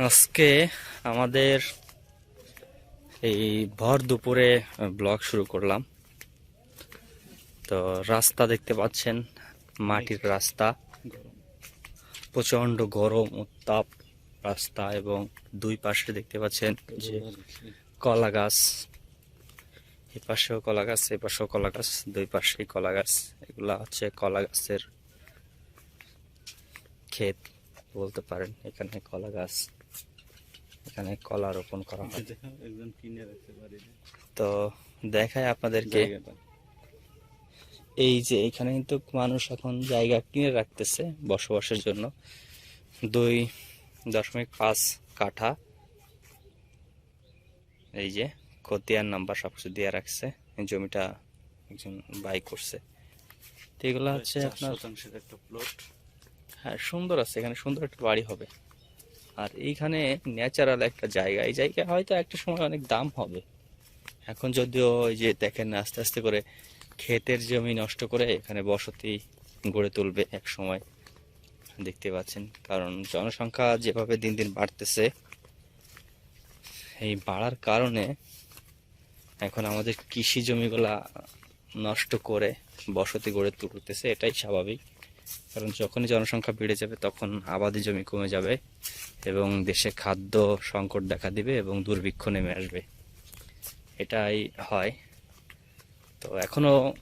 আজকে আমাদের এই ভর দুপুরে ব্লগ শুরু করলাম। তো রাস্তা দেখতে পাচ্ছেন, মাটির রাস্তা। প্রচণ্ড গরম, উত্তাপ রাস্তা এবং দুই পাশে দেখতে পাচ্ছেন যে কলা গাছ। এ পাশেও কলা গাছ, এ পাশেও কলা গাছ, দুই পাশেই কলা গাছ। এগুলা হচ্ছে কলা গাছের ক্ষেত বলতে পারেন, এখানে কলা গাছ। এখানে কলা রোপণ করা হয়। তো দেখায় আপনাদেরকে। এই যে এখানে কিন্তু মানুষ এখন জায়গা কিনে রাখতেছে বসবাসের জন্য। দুই দশমিক পাঁচ কাঠা। এই যে খতিয়ান নাম্বার সবকিছু দিয়ে রাখছে। জমিটা একজন বাই করছে। তো এগুলো হচ্ছে আপনার একটা প্লট হ্যাঁ সুন্দর আছে। এখানে সুন্দর একটা বাড়ি হবে। আর এইখানে ন্যাচারাল একটা জায়গা। এই জায়গায় হয়তো একটা সময় অনেক দাম হবে। এখন যদিও ওই যে দেখেন না, আস্তে আস্তে করে ক্ষেতের জমি নষ্ট করে এখানে বসতি গড়ে তুলবে এক সময়। দেখতে পাচ্ছেন, কারণ জনসংখ্যা যেভাবে দিন দিন বাড়তেছে, এই বাড়ার কারণে এখন আমাদের কৃষি জমিগুলা নষ্ট করে বসতি গড়ে তুলতেছে, এটাই স্বাভাবিক। কারণ যখনই জনসংখ্যা বেড়ে যাবে তখন আবাদি জমি কমে যাবে এবং দেশে খাদ্য সংকট দেখা দিবে এবং দুর্ভিক্ষ নেমে আসবে। এটাই হয়। তো এখনও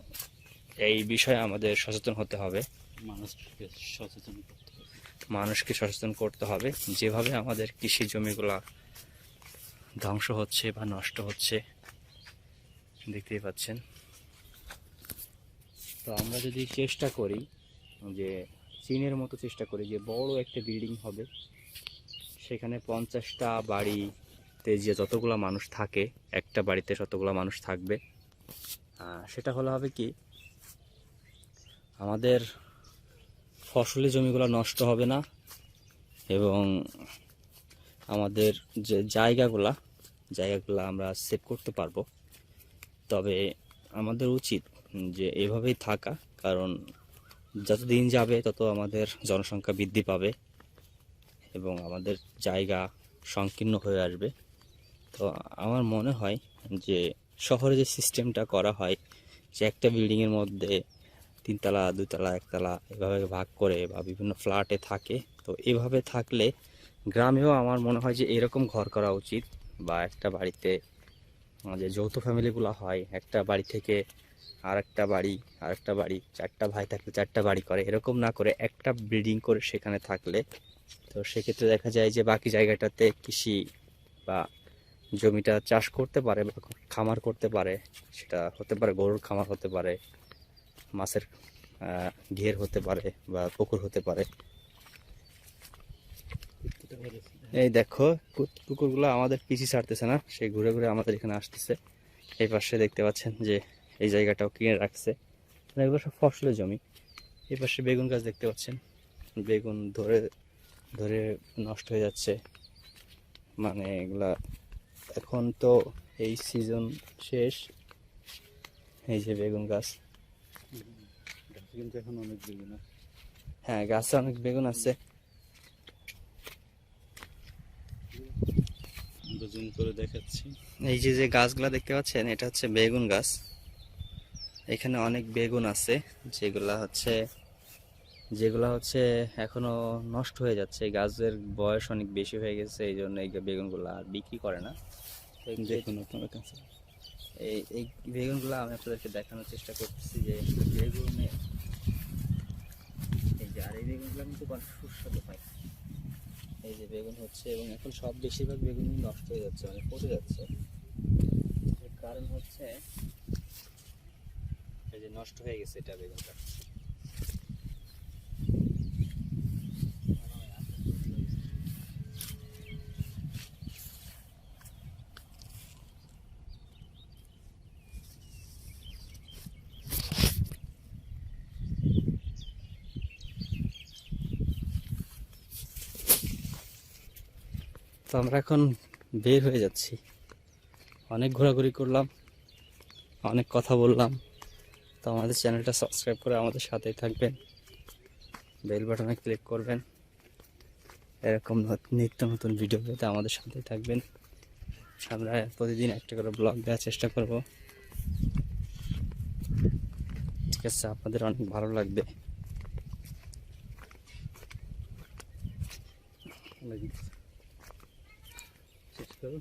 এই বিষয়ে আমাদের সচেতন হতে হবে। মানুষকে সচেতন করতে হবে। মানুষকে সচেতন করতে হবে। যেভাবে আমাদের কৃষি জমিগুলা ধ্বংস হচ্ছে বা নষ্ট হচ্ছে দেখতেই পাচ্ছেন। তো আমরা যদি চেষ্টা করি যে চীনের মতো চেষ্টা করি যে বড় একটা বিল্ডিং হবে। সেখানে পঞ্চাশটা বাড়িতে যে যতগুলো মানুষ থাকে, একটা বাড়িতে ততগুলো মানুষ থাকবে। সেটা হলে হবে কি, আমাদের ফসলি জমিগুলো নষ্ট হবে না এবং আমাদের যে জায়গাগুলা, জায়গাগুলো আমরা সেভ করতে পারব। তবে আমাদের উচিত যে এভাবেই থাকা, কারণ যত দিন যাবে, তত আমাদের জনসংখ্যা বৃদ্ধি পাবে এবং আমাদের জায়গা সংকীর্ণ হয়ে আসবে। তো আমার মনে হয় যে শহরে যে সিস্টেমটা করা হয়, যে একটা বিল্ডিংয়ের মধ্যে তিনতলা, দুতলা, একতলা এভাবে ভাগ করে বা বিভিন্ন ফ্ল্যাটে থাকে, তো এভাবে থাকলে গ্রামেও আমার মনে হয় যে এরকম ঘর করা উচিত বা একটা বাড়িতে যে যৌথ ফ্যামিলিগুলো হয়, একটা বাড়ি থেকে আর একটা বাড়ি আর একটা বাড়ি, চারটা ভাই থাকলে চারটা বাড়ি করে। এরকম না করে একটা বিল্ডিং করে সেখানে থাকলে। তো সেক্ষেত্রে দেখা যায় যে বাকি জায়গাটাতে কৃষি বা জমিটা চাষ করতে পারে বা খামার করতে পারে। সেটা হতে পারে, গরুর খামার হতে পারে, মাছের ঘের হতে পারে বা পুকুর হতে পারে। এই দেখো কুকুরগুলো আমাদের পিছি ছাড়তেছে না, সে ঘুরে ঘুরে আমাদের এখানে আসতেছে। এই পাশে দেখতে পাচ্ছেন যে এই জায়গাটাও কিনে রাখছে। এগুলো সব ফসলের জমি। এই পাশে বেগুন গাছ দেখতে পাচ্ছেন। বেগুন ধরে ধরে নষ্ট হয়ে যাচ্ছে। মানে এগুলা এখন তো এই সিজন শেষ। এই যে বেগুন গাছ। কিন্তু এখন অনেক বেগুন আছে। হ্যাঁ গাছে অনেক বেগুন আছে। জুম করে দেখাচ্ছি। এই যে যে গাছগুলা দেখতে পাচ্ছেন এটা হচ্ছে বেগুন গাছ। এখানে অনেক বেগুন আছে যেগুলা হচ্ছে যেগুলা হচ্ছে এখনও নষ্ট হয়ে যাচ্ছে। গাছের বয়স অনেক বেশি হয়ে গেছে এই জন্য এই বেগুনগুলো আর বিক্রি করে না। দেখুন আপনার কাছে। এই এই বেগুনগুলো আমি আপনাদেরকে দেখানোর চেষ্টা করতেছি যে বেগুনে এই যে আর এই বেগুনগুলো কিন্তু অনেক সুস্বাদু হয়। এই যে বেগুন হচ্ছে এবং এখন সব বেশিরভাগ বেগুন নষ্ট হয়ে যাচ্ছে অনেক পচে যাচ্ছে। এর কারণ হচ্ছে যে নষ্ট হয়ে গেছে এটা বেগুনটা। তো আমরা এখন বের হয়ে যাচ্ছি। অনেক ঘোরাঘুরি করলাম, অনেক কথা বললাম। তো আমাদের চ্যানেলটা সাবস্ক্রাইব করে আমাদের সাথেই থাকবেন। বেল বাটনে ক্লিক করবেন। এরকম নত- নিত্য নতুন ভিডিও পেতে আমাদের সাথেই থাকবেন। আমরা প্রতিদিন একটা করে ব্লগ দেওয়ার চেষ্টা করব। ঠিক আছে, আপনাদের অনেক ভালো লাগবে। করো